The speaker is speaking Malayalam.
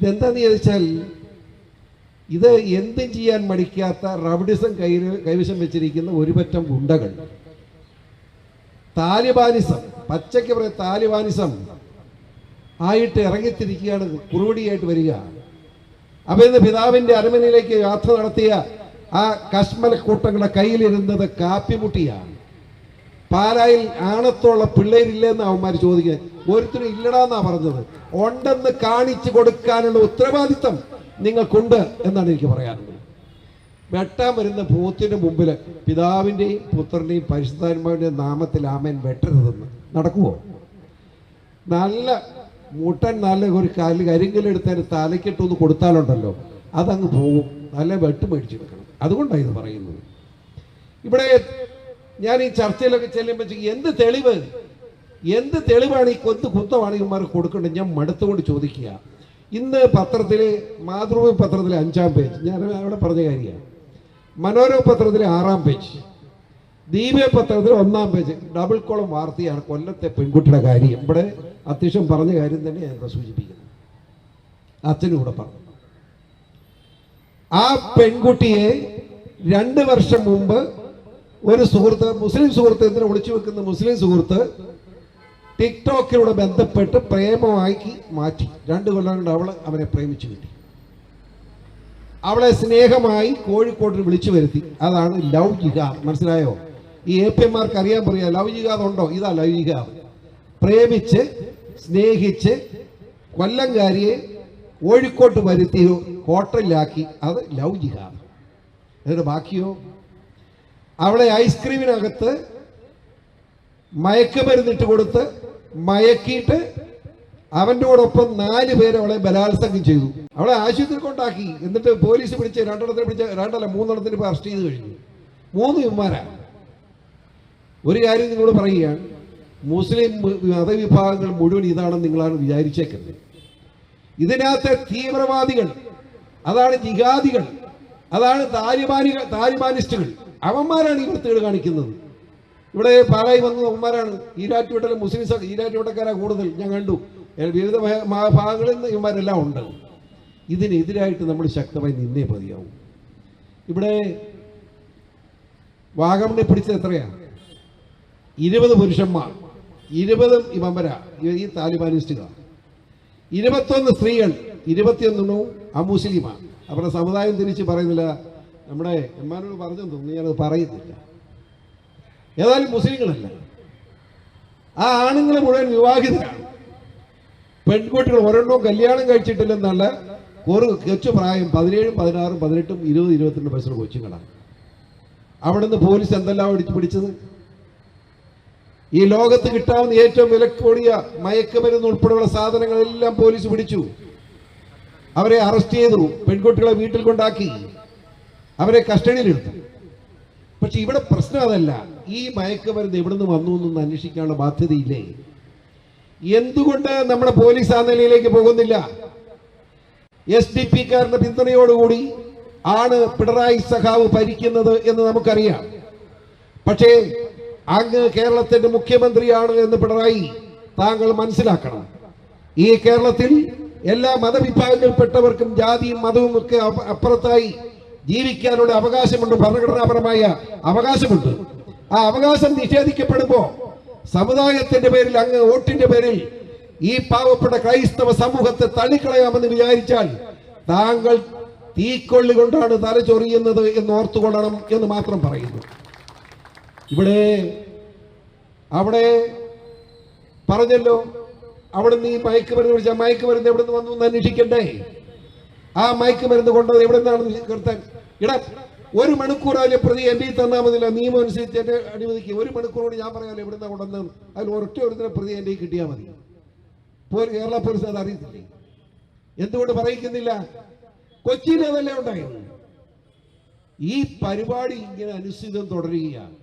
ഇതെന്താന്ന് ചോദിച്ചാൽ ഇത് എന്തും ചെയ്യാൻ മടിക്കാത്ത റബഡിസം കൈ കൈവശം വെച്ചിരിക്കുന്ന ഒരുപറ്റം ഗുണ്ടകൾ. താലിബാനിസം പച്ചയ്ക്ക് പറയാം താലിബാനിസം ആയിട്ട് ഇറങ്ങിത്തിരിക്കുകയാണ് കുറുവടിയായിട്ട് വരിക. അപ്പൊ ഇന്ന് പിതാവിന്റെ അരമനയിലേക്ക് യാത്ര നടത്തിയ ആ കശ്മൽ കൂട്ടങ്ങളുടെ കയ്യിലിരുന്നത് കാപ്പിമുട്ടിയാണ്. പാലായിൽ ആണത്തോളം പിള്ളേരില്ലെന്ന് അവന്മാർ ചോദിക്കുക ഒരുത്തരും ഇല്ലടാന്നാ പറഞ്ഞത്. ഉണ്ടെന്ന് കാണിച്ചു കൊടുക്കാനുള്ള ഉത്തരവാദിത്തം നിങ്ങൾക്കുണ്ട് എന്നാണ് എനിക്ക് പറയാനുള്ളത്. വെട്ടാൻ വരുന്ന പോത്തിന് മുമ്പിൽ പിതാവിന്റെയും പുത്രന്റെയും പരിശുദ്ധാത്മാവിന്റെയും നാമത്തിൽ ആമൻ വെട്ടരുതെന്ന്. നടക്കുമോ നല്ല മുട്ടൻ നല്ല ഒരു കാലിൽ കരിങ്കല്ലെടുത്തതിന് തലക്കിട്ടൊന്ന് കൊടുത്താലുണ്ടല്ലോ അതങ്ങ് പോകും നല്ല വെട്ട് മേടിച്ചെടുക്കണം. അതുകൊണ്ടാണ് ഇത് പറയുന്നത്. ഇവിടെ ഞാൻ ഈ ചർച്ചയിലൊക്കെ ചെല്ലുമ്പോൾ എന്ത് തെളിവ്? എന്ത് തെളിവാണ് ഈ കൊത്ത് കുത്തമാണ് ഇവന്മാർ കൊടുക്കേണ്ടത്? ഞാൻ മടുത്തുകൊണ്ട് ചോദിക്കുക. ഇന്ന് പത്രത്തിൽ മാതൃഭൂമി പത്രത്തിലെ അഞ്ചാം പേജ്. ഞാൻ അവിടെ പറഞ്ഞ കാര്യമാണ്. മനോരമ പത്രത്തിലെ ആറാം പേജ്. ദീപ പത്രത്തിലെ ഒന്നാം പേജ്. ഡബിൾ കോളം വാർത്തയാണ് കൊല്ലത്തെ പെൺകുട്ടിയുടെ കാര്യം. ഇവിടെ അത്യാവശ്യം പറഞ്ഞ കാര്യം തന്നെ ഞാൻ സൂചിപ്പിക്കുന്നത് അച്ഛനും കൂടെ പറഞ്ഞു. ആ പെൺകുട്ടിയെ രണ്ട് വർഷം മുമ്പ് ഒരു സുഹൃത്ത് മുസ്ലിം സുഹൃത്ത് എന്തിനെ ഒളിച്ചു വെക്കുന്ന മുസ്ലിം സുഹൃത്ത് ടിക്ടോക്കിലൂടെ ബന്ധപ്പെട്ട് പ്രേമമാക്കി മാറ്റി. രണ്ട് കൊല്ലം കൊണ്ട് അവൾ അവനെ പ്രേമിച്ചു കിട്ടി. അവളെ സ്നേഹമായി കോഴിക്കോട്ടിൽ വിളിച്ചു വരുത്തി. അതാണ് ലവ് ജിഹാദ് മനസ്സിലായോ? ഈ എ പി എമാർക്ക് അറിയാൻ പറയാ ലവ് ജിഹാദ് ഉണ്ടോ ഇതാ ലവ് ജിഹാദ് പ്രേമിച്ച് സ്നേഹിച്ച് കൊല്ലംകാരിയെ കോഴിക്കോട്ട് വരുത്തി ഹോട്ടലിലാക്കി. അത് ലവ് ജിഹാദ് എന്നിട്ട് ബാക്കിയോ? അവളെ ഐസ്ക്രീമിനകത്ത് മയക്കുമരുന്നിട്ട് കൊടുത്ത് മയക്കിയിട്ട് അവന്റെ ഒപ്പം നാല് പേര് അവളെ ബലാത്സംഗം ചെയ്തു. അവളെ ആശുപത്രി കൊണ്ടാക്കി. എന്നിട്ട് പോലീസ് പിടിച്ച് രണ്ടെണ്ണത്തിന് പിടിച്ച് രണ്ടല്ല മൂന്നെണ്ണത്തിന് ഇപ്പോൾ അറസ്റ്റ് ചെയ്ത് കഴിഞ്ഞു. മൂന്ന് ഇവന്മാരാ. ഒരു കാര്യം നിങ്ങളോട് പറയുകയാണ്. മുസ്ലിം മതവിഭാഗങ്ങൾ മുഴുവൻ ഇതാണെന്ന് നിങ്ങളാണ് വിചാരിച്ചേക്കുന്നത്. ഇതിനകത്തെ തീവ്രവാദികൾ അതാണ് ജിഹാദികൾ അതാണ് താലിബാനികൾ താലിബാനിസ്റ്റുകൾ. അവന്മാരാണ് ഈ വൃത്തികൾ കാണിക്കുന്നത്. ഇവിടെ പാലായി വന്ന അവന്മാരാണ് ഈരാറ്റുപേട്ടയിലെ മുസ്ലിം ഈരാറ്റുപേട്ടക്കാരാ കൂടുതൽ. ഞാൻ കണ്ടു. വിവിധ ഭാഗങ്ങളിൽ നിന്ന് ഇവന്മാരെല്ലാം ഉണ്ട്. ഇതിനെതിരായിട്ട് നമ്മൾ ശക്തമായി നിന്നേ പതിയാവും. ഇവിടെ വാഗമണ്ണി പിടിച്ചത് എത്രയാണ് ഇരുപത് പുരുഷന്മാർ. ഇരുപതും ഇവമ്പര ഈ താലിബാനിസ്റ്റുകാർ ഇരുപത്തൊന്ന് സ്ത്രീകൾ ഇരുപത്തിയൊന്നെണ്ണവും അമുസ്ലിമാണ്. അവരുടെ സമുദായം തിരിച്ച് പറയുന്നില്ല. നമ്മുടെ എമ്മാനോട് പറഞ്ഞെന്ന് തോന്നുന്നു ഞാനത് പറയുന്നില്ല ഏതായാലും മുസ്ലിങ്ങളല്ല. ആ ആണുങ്ങൾ മുഴുവൻ വിവാഹിതരാണ്. പെൺകുട്ടികൾ ഒരെണ്ണവും കല്യാണം കഴിച്ചിട്ടില്ലെന്നല്ല കുറു കൊച്ചു പ്രായം പതിനേഴും പതിനാറും പതിനെട്ടും ഇരുപത് ഇരുപത്തിരണ്ട് വയസ്സുള്ള കൊച്ചുങ്ങളാണ്. അവിടുന്ന് പോലീസ് എന്തെല്ലാം അടിച്ചു പിടിച്ചത്? ഈ ലോകത്ത് കിട്ടാവുന്ന ഏറ്റവും വിലക്കൂടിയ മയക്കുമരുന്ന് ഉൾപ്പെടെയുള്ള സാധനങ്ങളെല്ലാം പോലീസ് പിടിച്ചു. അവരെ അറസ്റ്റ് ചെയ്തു പെൺകുട്ടികളെ വീട്ടിൽ കൊണ്ടാക്കി. അവരെ കസ്റ്റഡിയിലെടുത്തു. പക്ഷെ ഇവിടെ പ്രശ്നം അതല്ല. ഈ മയക്കുമരുന്ന് എവിടുന്ന് വന്നു എന്നൊന്ന് അന്വേഷിക്കാനുള്ള ബാധ്യതയില്ലേ? എന്തുകൊണ്ട് നമ്മുടെ പോലീസ് ആ നിലയിലേക്ക് പോകുന്നില്ല? എസ് ഡി പി കാരന്റെ പിന്തുണയോടുകൂടി ആണ് പിണറായി സഖാവ് ഭരിക്കുന്നത് എന്ന് നമുക്കറിയാം. പക്ഷേ അങ്ങ് കേരളത്തിന്റെ മുഖ്യമന്ത്രിയാണ് എന്ന് പിണറായി താങ്കൾ മനസ്സിലാക്കണം. ഈ കേരളത്തിൽ എല്ലാ മതവിഭാഗങ്ങളിൽപ്പെട്ടവർക്കും ജാതിയും മതവും ഒക്കെ അപ്പുറത്തായി ജീവിക്കാനുള്ള അവകാശമുണ്ട് ഭരണഘടനാപരമായ അവകാശമുണ്ട്. ആ അവകാശം നിഷേധിക്കപ്പെടുമ്പോ സമുദായത്തിന്റെ പേരിൽ അങ്ങ് വോട്ടിന്റെ പേരിൽ ഈ പാവപ്പെട്ട ക്രൈസ്തവ സമൂഹത്തെ തള്ളിക്കളയാമെന്ന് വിചാരിച്ചാൽ താങ്കൾ തീക്കൊള്ളി കൊണ്ടാണ് തലചൊറിയുന്നത് എന്ന് ഓർത്തുകൊള്ളണം എന്ന് മാത്രം പറയുന്നു. ഇവിടെ അവിടെ പറഞ്ഞല്ലോ അവിടെ നീ മയക്കുമരുന്ന് വിളിച്ച മയക്കുമരുന്ന് എവിടെ നിന്ന് വന്നു എന്ന് അന്വേഷിക്കണ്ടേ? ആ മയക്കുമരുന്ന് കൊണ്ടത് എവിടെ നിന്നാണ് ഇടാ ഒരു മണിക്കൂർ അതിലെ പ്രതി എന്റെ ഈ തന്നാൽ നിയമം അനുസരിച്ച് എന്നെ അനുവദിക്കുക ഒരു മണിക്കൂറോട് ഞാൻ പറയാമല്ലോ ഇവിടുന്ന് കൊണ്ടുവന്ന് അതിൽ ഒരൊറ്റ ഒരുത്തിനെ പ്രതി എന്റെ കിട്ടിയാൽ മതി. കേരള പോലീസ് അത് അറിയത്തില്ലേ? എന്തുകൊണ്ട് പറയിക്കുന്നില്ല? കൊച്ചിയിൽ അതല്ലേ ഉണ്ടായത്? ഈ പരിപാടി ഇങ്ങനെ അനുസൃതം തുടരുകയാണ്.